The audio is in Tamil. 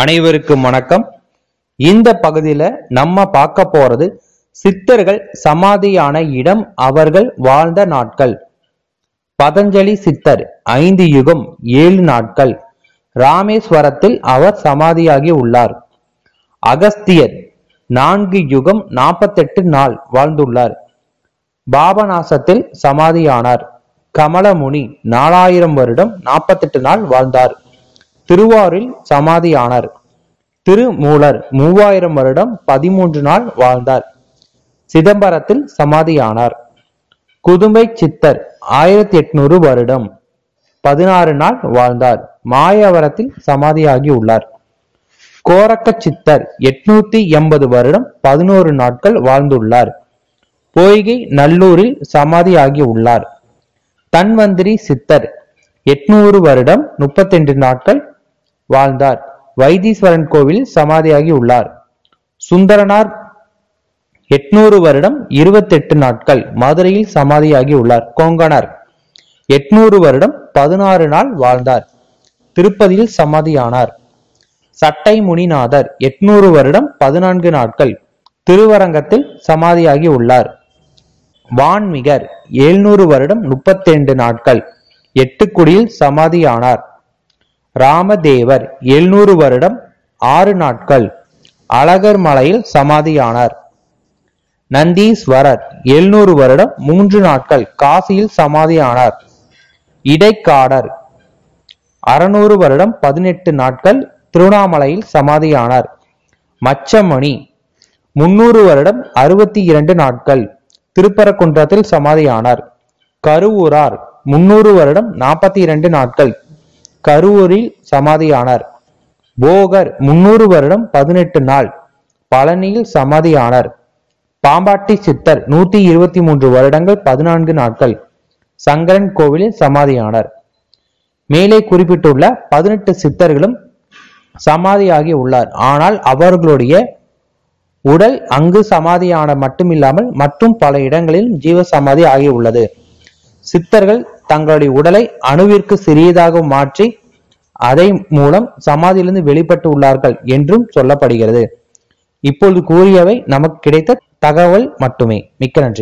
அனைவருக்கும் வணக்கம். இந்த பகுதியில நம்ம பார்க்க போறது சித்தர்கள் சமாதியான இடம் அவர்கள் வாழ்ந்த நாட்கள். பதஞ்சலி சித்தர் ஐந்து யுகம் ஏழு நாட்கள். ராமேஸ்வரத்தில் அவர் சமாதியாகி உள்ளார். அகஸ்தியர் நான்கு யுகம் நாற்பத்தெட்டு நாள் வாழ்ந்துள்ளார். பாபநாசத்தில் சமாதியானார். கமலமுனி நாலாயிரம் வருடம் நாற்பத்தெட்டு நாள் வாழ்ந்தார். திருவாரூரில் சமாதியானார். திருமூலர் மூவாயிரம் வருடம் பதிமூன்று நாள் வாழ்ந்தார். சிதம்பரத்தில் சமாதியானார். குதுமை சித்தர் ஆயிரத்தி எட்நூறு வருடம் பதினாறு நாள் வாழ்ந்தார். மாயவரத்தில் சமாதியாகி உள்ளார் கோரக்க சித்தர் எட்நூத்தி எண்பது வருடம் பதினோரு நாட்கள் வாழ்ந்துள்ளார். பொய்கை நல்லூரில் சமாதியாகி உள்ளார் தன்வந்திரி சித்தர் எட்நூறு வருடம் முப்பத்தெண்டு நாட்கள் வாழ்ந்தார். வைத்தீஸ்வரன் கோவில் சமாதியாகி உள்ளார். சுந்தரனார் எட்நூறு வருடம் இருபத்தெட்டு நாட்கள் மதுரையில் சமாதியாகி உள்ளார். கொங்கணர் எட்நூறு வருடம் பதினாறு நாள் வாழ்ந்தார். திருப்பதியில் சமாதியானார். சட்டை முனிநாதர் எட்நூறு வருடம் பதினான்கு நாட்கள் திருவரங்கத்தில் சமாதியாகி உள்ளார். வான்மிகர் எழுநூறு வருடம் முப்பத்தி நாட்கள் எட்டுக்குடியில் சமாதியானார். ராமதேவர் எழுநூறு வருடம் ஆறு நாட்கள் அழகர் மலையில் சமாதியானார். நந்தீஸ்வரர் எழுநூறு வருடம் மூன்று நாட்கள் காசியில் சமாதியானார். இடைக்காடர் அறுநூறு வருடம் பதினெட்டு நாட்கள் திருவண்ணாமலையில் சமாதியானார். மச்சமணி முன்னூறு வருடம் அறுபத்தி இரண்டு நாட்கள் திருப்பரங்குன்றத்தில் சமாதியானார். கருவூரார் முன்னூறு வருடம் நாற்பத்தி இரண்டு நாட்கள் கருவூரில் சமாதியானார். போகர் முன்னூறு வருடம் பதினெட்டு நாள் பழனியில் சமாதியானார். பாம்பாட்டி சித்தர் நூத்தி இருபத்தி மூன்று வருடங்கள் பதினான்கு நாட்கள் சங்கரன் கோவிலில் சமாதியானார். மேலே குறிப்பிட்டுள்ள பதினெட்டு சித்தர்களும் சமாதியாகி உள்ளார். ஆனால் அவர்களுடைய உடல் அங்கு சமாதியான மட்டுமில்லாமல் மற்றும் பல இடங்களில் ஜீவ சமாதி ஆகி உள்ளது சித்தர்கள் தங்களுடைய உடலை அணுவிற்கு சிறியதாக மாற்றி அதை மூலம் சமாதியிலிருந்து வெளிப்பட்டு உள்ளார்கள் என்றும் சொல்லப்படுகிறது. இப்பொழுது கூறியவை நமக்கு கிடைத்த தகவல் மட்டுமே. மிக்க நன்றி.